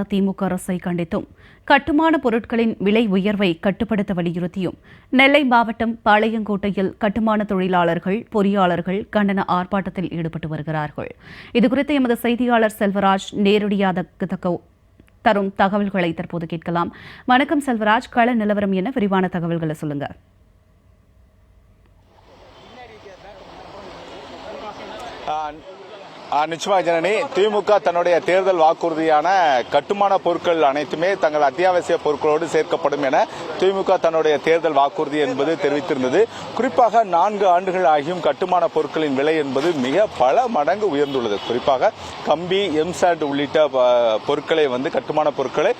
திமுக அரசை கண்டித்தும் கட்டுமான பொருட்களின் விலை உயர்வை கட்டுப்படுத்த வலியுறுத்தியும் நெல்லை மாவட்டம் பாளையங்கோட்டையில் கட்டுமான தொழிலாளர்கள் பொறியாளர்கள் கண்டன ஆர்ப்பாட்டத்தில் ஈடுபட்டு வருகிறார்கள். இதுகுறித்து எமது செய்தியாளர் செல்வராஜ் நேரடியாக தரும் தகவல்களை தற்போது கேட்கலாம். வணக்கம் செல்வராஜ் கள நிலவரம் என விரிவான தகவல்களை சொல்லுங்க. Uh, நிச்சயமாக ஜனனி திமுக தன்னுடைய தேர்தல் வாக்குறுதியான கட்டுமான பொருட்கள் அனைத்துமே தங்கள் அத்தியாவசிய பொருட்களோடு சேர்க்கப்படும் என திமுக தன்னுடைய தேர்தல் வாக்குறுதி என்பது தெரிவித்திருந்தது. குறிப்பாக நான்கு ஆண்டுகள் ஆகியும் கட்டுமான பொருட்களின் விலை என்பது மிக பல மடங்கு உயர்ந்துள்ளது. குறிப்பாக கம்பி எம்சாட் உள்ளிட்ட பொருட்களை வந்து கட்டுமான பொருட்களை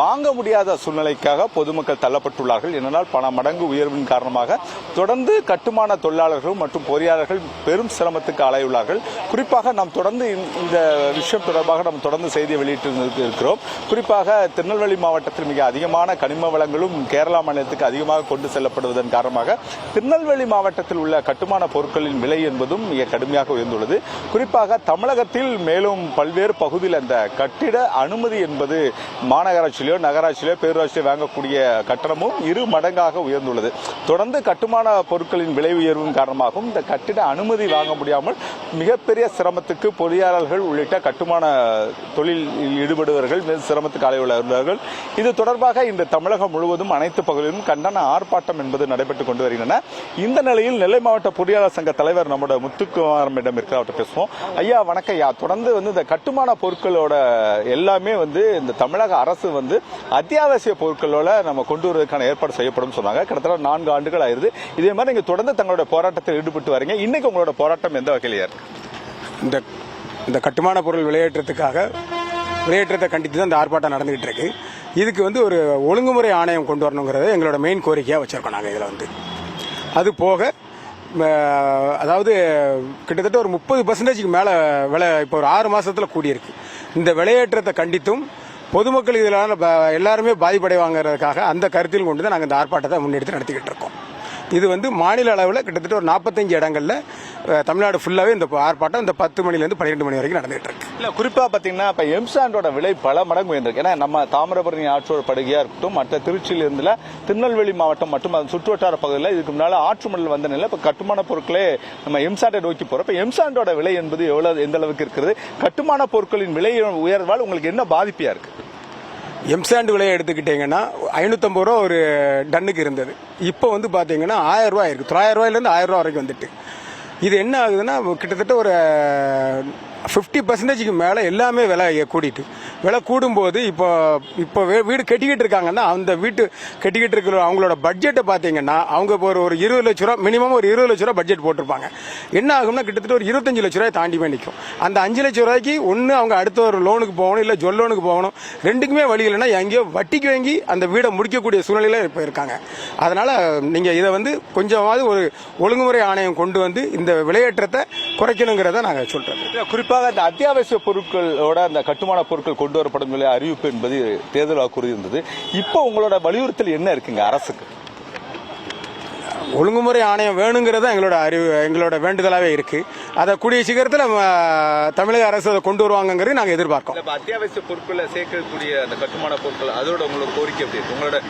வாங்க முடியாத சூழ்நிலைக்காக பொதுமக்கள் தள்ளப்பட்டுள்ளார்கள். ஏனென்றால் பல மடங்கு உயர்வின் காரணமாக தொடர்ந்து கட்டுமான தொழிலாளர்கள் மற்றும் பொறியாளர்கள் பெரும் சிரமத்துக்கு ஆளாயுள்ளார்கள் குறிப்பாக நம் தொடர்ந்து இந்த- விஷயம் தொடர்பாக நாம் தொடர்ந்து செய்தியை வெளியிட்டு இருக்கிறோம். குறிப்பாக திருநெல்வேலி மாவட்டத்தில் மிக அதிகமான கனிம வளங்களும் கேரளா மாநிலத்துக்கு அதிகமாக கொண்டு செல்லப்படுவதன் காரணமாக திருநெல்வேலி மாவட்டத்தில் உள்ள கட்டுமான பொருட்களின் விலை என்பதும் மிக கடுமையாக உயர்ந்துள்ளது. குறிப்பாக தமிழகத்தில் மேலும் பல்வேறு பகுதியில் அந்த கட்டிட அனுமதி என்பது மாநகராட்சியிலோ நகராட்சியிலோ பேரூராட்சியிலோ வாங்கக்கூடிய கட்டணமும் இரு மடங்காக உயர்ந்துள்ளது. தொடர்ந்து கட்டுமான பொருட்களின் விலை உயர்வின் காரணமாகவும் இந்த கட்டிட அனுமதி வாங்க முடியாமல் மிகப்பெரிய சிரமத்துக்கு பொறியாளர்கள் உள்ளிட்ட கட்டுமான தொழிலில் ஈடுபடுபவர்கள் மிக சிரமத்துக்கு ஆளாயுள்ளார்கள் இது தொடர்பாக இன்று தமிழகம் முழுவதும் அனைத்து பகுதிகளிலும் கண்டன ஆர்ப்பாட்டம் என்பது நடைபெற்றுக் கொண்டு வருகின்றன. இந்த நிலையில் நெல்லை மாவட்ட பொறியாளர் சங்க தலைவர் நம்முடைய முத்துக்குமாரிடம் இருக்கிற அவர்கிட்ட பேசுவோம். ஐயா வணக்கம் ஐயா. தொடர்ந்து வந்து இந்த கட்டுமான பொருட்களோட எல்லாமே வந்து இந்த தமிழக அரசு வந்து அத்தியாவசிய பொருட்களோட நம்ம கொண்டு வருவதற்கான ஏற்பாடு செய்யப்படும் சொன்னாங்க. கிட்டத்தட்ட நான்கு ஆண்டுகள் ஆயிருது இதே மாதிரி நீங்க தொடர்ந்து தங்களோட போராட்டத்தில் ஈடுபட்டு வரீங்க. இன்னைக்கு உங்களோட போராட்டம் எந்த வகையில் இருக்கு இந்த இந்த கட்டுமான பொருள் விளையேற்றத்துக்காக விளையேற்றத்தை கண்டித்து தான் இந்த ஆர்ப்பாட்டம் நடந்துகிட்டு இருக்கு இதுக்கு வந்து ஒரு ஒழுங்குமுறை ஆணையம் கொண்டு வரணுங்கிறத எங்களோட மெயின் கோரிக்கையாக வச்சுருக்கோம் நாங்கள் இதில் வந்து. அது போக அதாவது கிட்டத்தட்ட ஒரு முப்பது பர்சன்டேஜ்க்கு மேலே விலை இப்போ ஒரு ஆறு மாதத்தில் கூடியிருக்கு. இந்த விலையேற்றத்தை கண்டித்தும் பொதுமக்கள் இதில் எல்லாருமே பாதிப்படைவாங்கிறதுக்காக அந்த கருத்தில் கொண்டு தான் நாங்கள் இந்த ஆர்ப்பாட்டத்தை முன்னெடுத்து நடத்திக்கிட்டு இருக்கோம். இது வந்து மாநில அளவில் கிட்டத்தட்ட ஒரு நாற்பத்தஞ்சு இடங்களில் தமிழ்நாடு ஃபுல்லாகவே இந்த ஆர்ப்பாட்டம் இந்த பத்து மணிலேருந்து பன்னிரெண்டு மணி வரைக்கும் நடந்துகிட்டு இருக்கு. இல்ல குறிப்பா பாத்தீங்கன்னா இப்ப எம்சாண்டோட விலை பல மடங்கு உயர்ந்திருக்கு. ஏன்னா நம்ம தாமிரபரணி ஆற்றோட படுகையா இருக்கட்டும் மற்ற திருச்சியில இருந்துல திருநெல்வேலி மாவட்டம் மற்றும் அதன் சுற்றுவட்டார பகுதியில் இதுக்கு முன்னால ஆற்று மணல் வந்த நிலை இப்ப கட்டுமான பொருட்களே நம்ம எம்சாண்டை நோக்கி போறோம். இப்ப எம்சாண்டோட விலை என்பது எவ்வளவு எந்த அளவுக்கு இருக்கிறது? கட்டுமான பொருட்களின் விலை உயர்வால் உங்களுக்கு என்ன பாதிப்பியா இருக்கு? எம்சாண்ட் விலையை எடுத்துக்கிட்டீங்கன்னா ஐநூற்றம்பது ரூபா ஒரு டன்னுக்கு இருந்தது. இப்போ வந்து பார்த்தீங்கன்னா ஆயிரம் ரூபாய் இருக்கு தொள்ளாயிரம் ரூபாயிலேருந்து ஆயிரம் ரூபா வரைக்கும் வந்துட்டு. இது என்ன ஆகுதுன்னா கிட்டத்தட்ட ஒரு ஃபிஃப்டி பர்சன்டேஜுக்கு மேலே எல்லாமே விலை கூடிட்டு. விலை கூடும்போது இப்போ இப்போ வீடு கட்டிக்கிட்டு இருக்காங்கன்னா அந்த வீட்டு கட்டிக்கிட்டு இருக்கிற அவங்களோட பட்ஜெட்டை பார்த்தீங்கன்னா அவங்க இப்போ ஒரு ஒரு இருபது லட்ச ரூபா மினிமம் ஒரு இருபது லட்ச ரூபா பட்ஜெட் போட்டிருப்பாங்க. என்ன ஆகும்னா கிட்டத்தட்ட ஒரு இருபத்தஞ்சு லட்ச ரூபாய் தாண்டி போய் நிற்கும் அந்த அஞ்சு லட்ச ரூபாய்க்கு ஒன்று அவங்க அடுத்த ஒரு லோனுக்கு போகணும் இல்லை ஜொல் லோனுக்கு போகணும் ரெண்டுக்குமே வழி இல்லைன்னா எங்கேயோ வட்டிக்கு வாங்கி அந்த வீடை முடிக்கக்கூடிய சூழ்நிலையில் இப்போ இருக்காங்க அதனால் நீங்கள் இதை வந்து கொஞ்சமாவது ஒரு ஒழுங்குமுறை ஆணையம் கொண்டு வந்து இந்த விலையேற்றத்தை குறைக்கணுங்கிறத நாங்கள் சொல்கிறோம் குறிப்பாக குறிப்பாக இந்த அத்தியாவசிய பொருட்களோட அந்த கட்டுமான பொருட்கள் கொண்டு வரப்படும் விலை அறிவிப்பு என்பது தேர்தல் வாக்குறுதி இருந்தது இப்போ உங்களோட வலியுறுத்தல் என்ன இருக்குங்க அரசுக்கு? ஒழுங்குமுறை ஆணையம் வேணுங்கிறது எங்களோட அறிவு எங்களோட வேண்டுதலாகவே இருக்கு. அதை கூடிய சீக்கிரத்தில் நம்ம தமிழக அரசு அதை கொண்டு வருவாங்கங்கிறது நாங்கள் எதிர்பார்க்கோம். இப்ப அத்தியாவசிய பொருட்களை சேர்க்கக்கூடிய அந்த கட்டுமான பொருட்கள் அதோட உங்களோட கோரிக்கை எப்படி இருக்கு? உங்களோட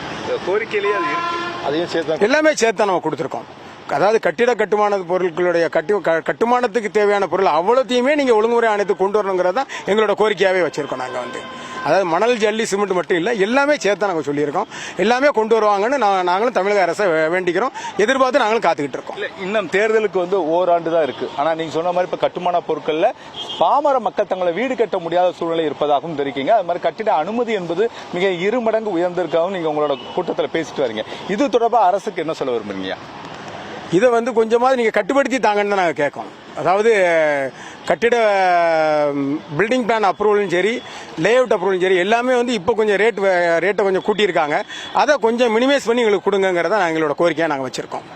கோரிக்கையிலேயே அது இருக்கு. அதையும் சேர்த்து எல்லாமே சேர்த்து தான் நம்ம கொடுத்துருக்கோம். அதாவது கட்டிட கட்டுமான பொருட்களுடைய கட்டு க- கட்டுமானத்துக்கு தேவையான பொருள் அவ்வளோத்தையுமே நீங்கள் ஒழுங்குமுறை ஆணையத்துக்கு கொண்டு வரணுங்கிறது தான் எங்களோட கோரிக்கையாகவே வச்சுருக்கோம் நாங்கள் வந்து. அதாவது மணல் ஜல்லி சிமெண்ட் மட்டும் இல்லை எல்லாமே சேர்த்து நாங்கள் சொல்லியிருக்கோம். எல்லாமே கொண்டு வருவாங்கன்னு நான் நாங்களும் தமிழக அரசை வேண்டிக்கிறோம். எதிர்பார்த்து நாங்களும் காத்துக்கிட்டு இருக்கோம். இன்னும் தேர்தலுக்கு வந்து ஓராண்டு தான் இருக்குது ஆனால் நீங்கள் சொன்ன மாதிரி இப்போ கட்டுமான பொருட்களில் பாமர மக்கள் தங்களை வீடு கட்ட முடியாத சூழ்நிலை இருப்பதாகவும் தெரிவிக்கீங்க அது மாதிரி கட்டிட அனுமதி என்பது மிக இரு மடங்கு உயர்ந்திருக்காகவும் நீங்கள் உங்களோட கூட்டத்தில் பேசிட்டு வரீங்க. இது தொடர்பாக அரசுக்கு என்ன சொல்ல விரும்புறீங்க? இதை வந்து கொஞ்சமாவது நீங்கள் கட்டுப்படுத்தி தாங்கன்னு தான் நாங்கள் கேட்கோம் அதாவது கட்டிட பில்டிங் பிளான் அப்ரூவலும் சரி லேஅவுட் அப்ரூவலும் சரி எல்லாமே வந்து இப்போ கொஞ்சம் ரேட் ரேட்டை கொஞ்சம் கூட்டியிருக்காங்க. அதை கொஞ்சம் மினிமைஸ் பண்ணி எங்களுக்கு கொடுங்கிறத நாங்கள் எங்களோட கோரிக்கையாக நாங்கள் வச்சுருக்கோம்.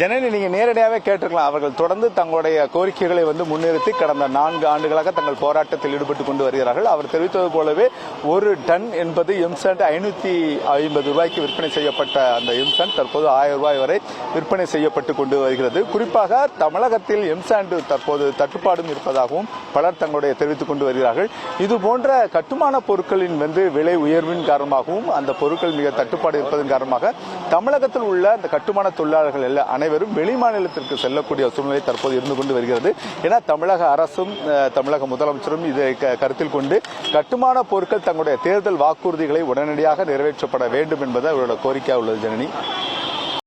ஜனனி நீங்க நேரடியாகவே கேட்டிருக்கலாம். அவர்கள் தொடர்ந்து தங்களுடைய கோரிக்கைகளை வந்து முன்னிறுத்தி கடந்த நான்கு ஆண்டுகளாக தங்கள் போராட்டத்தில் ஈடுபட்டு கொண்டு வருகிறார்கள். அவர் தெரிவித்தது போலவே ஒரு டன் என்பது எம்சண்ட் ஐநூத்தி ஐம்பது ரூபாய்க்கு விற்பனை செய்யப்பட்ட அந்த எம்சண்ட் தற்போது ஆயிரம் ரூபாய் வரை விற்பனை செய்யப்பட்டு கொண்டு வருகிறது. குறிப்பாக தமிழகத்தில் எம்சாண்ட் தற்போது தட்டுப்பாடும் இருப்பதாகவும் பலர் தங்களுடைய தெரிவித்துக் கொண்டு வருகிறார்கள். இது போன்ற கட்டுமான பொருட்களின் வந்து விலை உயர்வின் காரணமாகவும் அந்த பொருட்கள் மிக தட்டுப்பாடு இருப்பதன் காரணமாக தமிழகத்தில் உள்ள அந்த கட்டுமான தொழிலாளர்கள் எல்லாம் அனைவரும் வெளி மாநிலத்திற்கு செல்லக்கூடிய சூழ்நிலை தற்போது இருந்து கொண்டு வருகிறது. ஏன்னா தமிழக அரசும் அஹ், தமிழக முதலமைச்சரும் இதை க- கருத்தில் கொண்டு கட்டுமான பொருட்கள் தங்களுடைய தேர்தல் வாக்குறுதிகளை உடனடியாக நிறைவேற்றப்பட வேண்டும் என்பது அவரோட கோரிக்கையாக உள்ளது ஜனனி?